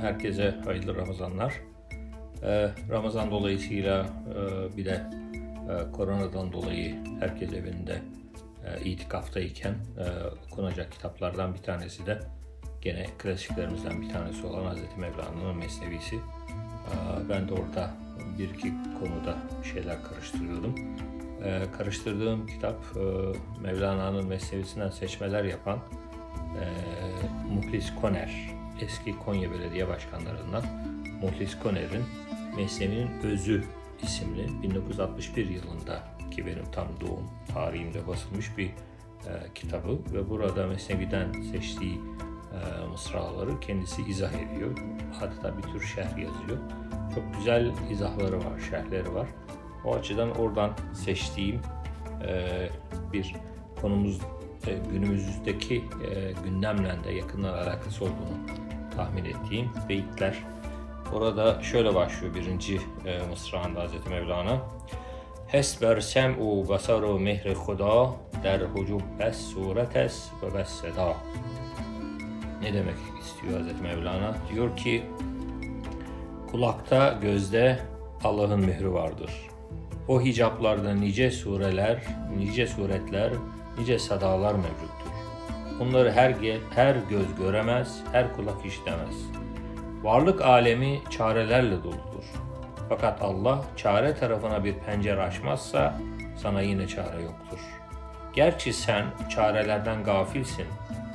Herkese hayırlı Ramazanlar. Ee, Ramazan dolayısıyla e, bir de e, koronadan dolayı herkes evinde e, itikaftayken okunacak kitaplardan bir tanesi de gene klasiklerimizden bir tanesi olan Hz. Mevlana'nın Mesnevisi. Ee, ben de orada bir iki konuda şeyler karıştırıyordum. Ee, karıştırdığım kitap Mevlana'nın Mesnevisinden seçmeler yapan Muhlis Koner, eski Konya Belediye Başkanlarından Muhlis Koner'in Mesnevi'nin Özü isimli 1961 yılında ki benim tam doğum tarihimde basılmış bir e, kitabı ve burada Mesnevi'den seçtiği e, mısraları kendisi izah ediyor. Hatta bir tür şerh yazıyor. Çok güzel izahları var, şerhleri var. O açıdan oradan seçtiğim e, bir konumuz e, günümüzdeki e, gündemle de yakından alakası olduğunu tahmin ettiğim beyitler. Orada şöyle başlıyor birinci e, mısrağında Hz. Mevlana. Hesber sem'u basaru mehri huda der hucub bes suretes ve bes seda. Ne demek istiyor Hz. Mevlana? Diyor ki kulakta gözde Allah'ın mührü vardır. O hicaplarda nice sureler, nice suretler, nice sadalar mevcuttur. Onları her, her göz göremez, her kulak işitemez. Varlık alemi çarelerle doludur. Fakat Allah çare tarafına bir pencere açmazsa sana yine çare yoktur. Gerçi sen çarelerden gafilsin.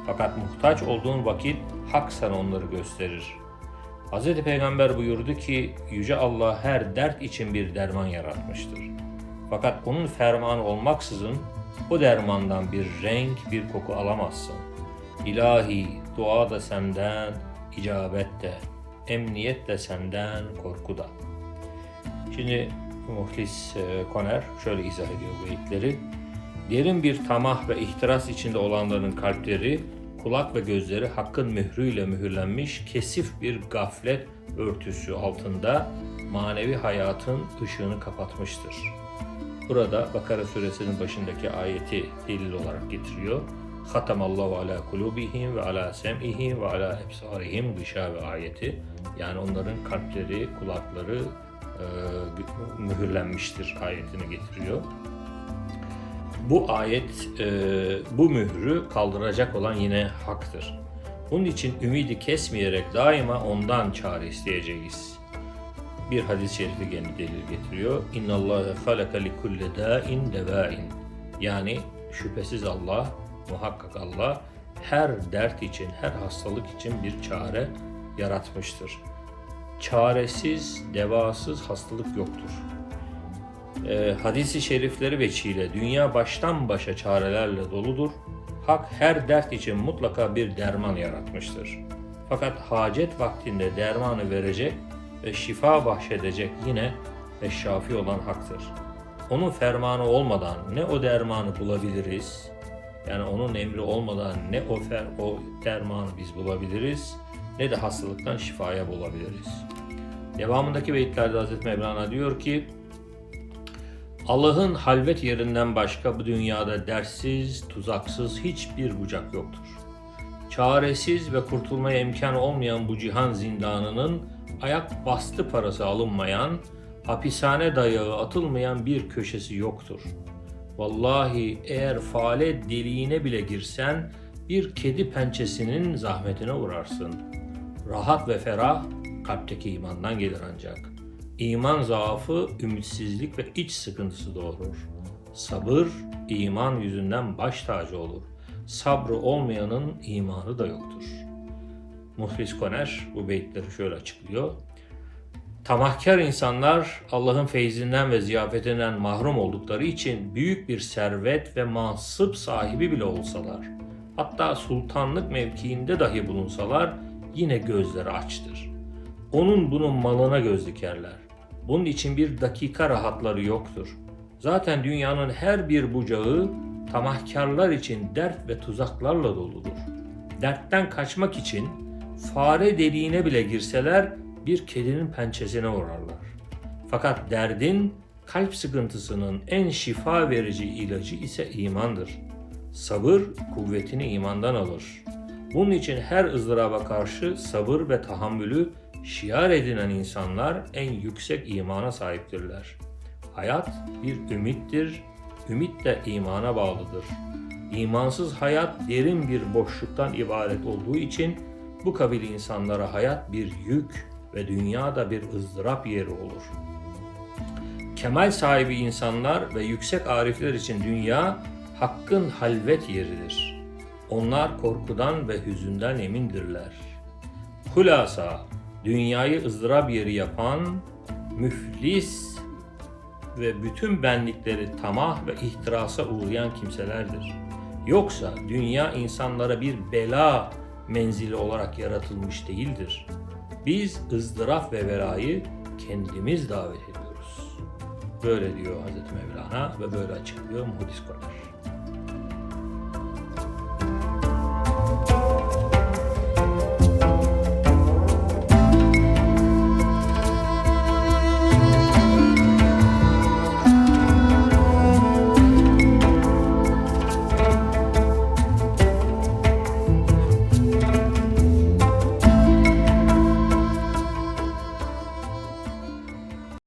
Fakat muhtaç olduğun vakit hak sana onları gösterir. Hz. Peygamber buyurdu ki Yüce Allah her dert için bir derman yaratmıştır. Fakat onun fermanı olmaksızın o dermandan bir renk, bir koku alamazsın. İlahi, dua da senden, icabet de, emniyet de senden, korku da. Şimdi Muhlis e, Koner şöyle izah ediyor bu beyitleri. Derin bir tamah ve ihtiras içinde olanların kalpleri, kulak ve gözleri hakkın mührüyle mühürlenmiş kesif bir gaflet örtüsü altında manevi hayatın ışığını kapatmıştır. Burada Bakara suresinin başındaki ayeti delil olarak getiriyor. Hatamallahu ala kulubihim ve ala sem'ihim ve ala ebsarihim gışa ve ayeti. Yani onların kalpleri, kulakları e, mühürlenmiştir ayetini getiriyor. Bu ayet e, bu mührü kaldıracak olan yine haktır. Bunun için ümidi kesmeyerek daima ondan çare isteyeceğiz. Bir hadis-i şerifi gene delil getiriyor. İnna Allah halaka li kulli da'in devain. Yani şüphesiz Allah, muhakkak Allah her dert için, her hastalık için bir çare yaratmıştır. Çaresiz, devasız hastalık yoktur. Ee, hadisi şerifleri veçile dünya baştan başa çarelerle doludur. Hak her dert için mutlaka bir derman yaratmıştır. Fakat hacet vaktinde dermanı verecek ve şifa bahşedecek yine ve şafi olan haktır. Onun fermanı olmadan ne o dermanı bulabiliriz, yani onun emri olmadan ne o, fer, o dermanı biz bulabiliriz, ne de hastalıktan şifaya bulabiliriz. Devamındaki beyitlerde Hazreti Mevlana diyor ki, Allah'ın halvet yerinden başka bu dünyada dersiz, tuzaksız hiçbir bucak yoktur. Çaresiz ve kurtulmaya imkan olmayan bu cihan zindanının ayak bastı parası alınmayan, hapishane dayağı atılmayan bir köşesi yoktur. Vallahi eğer fale deliğine bile girsen bir kedi pençesinin zahmetine uğrarsın. Rahat ve ferah kalpteki imandan gelir ancak. İman zaafı, ümitsizlik ve iç sıkıntısı doğurur. Sabır, iman yüzünden baş tacı olur. Sabrı olmayanın imanı da yoktur. Muhlis Koner bu beyitleri şöyle açıklıyor. Tamahkar insanlar Allah'ın feyzinden ve ziyafetinden mahrum oldukları için büyük bir servet ve mansıp sahibi bile olsalar, hatta sultanlık mevkiinde dahi bulunsalar yine gözleri açtır. Onun bunun malına göz dikerler. Bunun için bir dakika rahatları yoktur. Zaten dünyanın her bir bucağı tamahkarlar için dert ve tuzaklarla doludur. Dertten kaçmak için fare deliğine bile girseler bir kedinin pençesine uğrarlar. Fakat derdin, kalp sıkıntısının en şifa verici ilacı ise imandır. Sabır kuvvetini imandan alır. Bunun için her ızdıraba karşı sabır ve tahammülü şiar edinen insanlar en yüksek imana sahiptirler. Hayat bir ümittir, ümit de imana bağlıdır. İmansız hayat derin bir boşluktan ibaret olduğu için bu kabil insanlara hayat bir yük ve dünyada bir ızdırap yeri olur. Kemal sahibi insanlar ve yüksek arifler için dünya hakkın halvet yeridir. Onlar korkudan ve hüzünden emindirler. Hulasa, dünyayı ızdırap yeri yapan, müflis ve bütün benlikleri tamah ve ihtirasa uğrayan kimselerdir. Yoksa dünya insanlara bir bela menzili olarak yaratılmış değildir. Biz ızdırap ve velayı kendimiz davet ediyoruz. Böyle diyor Hazreti Mevlana ve böyle açıklıyor Muhdis Konar.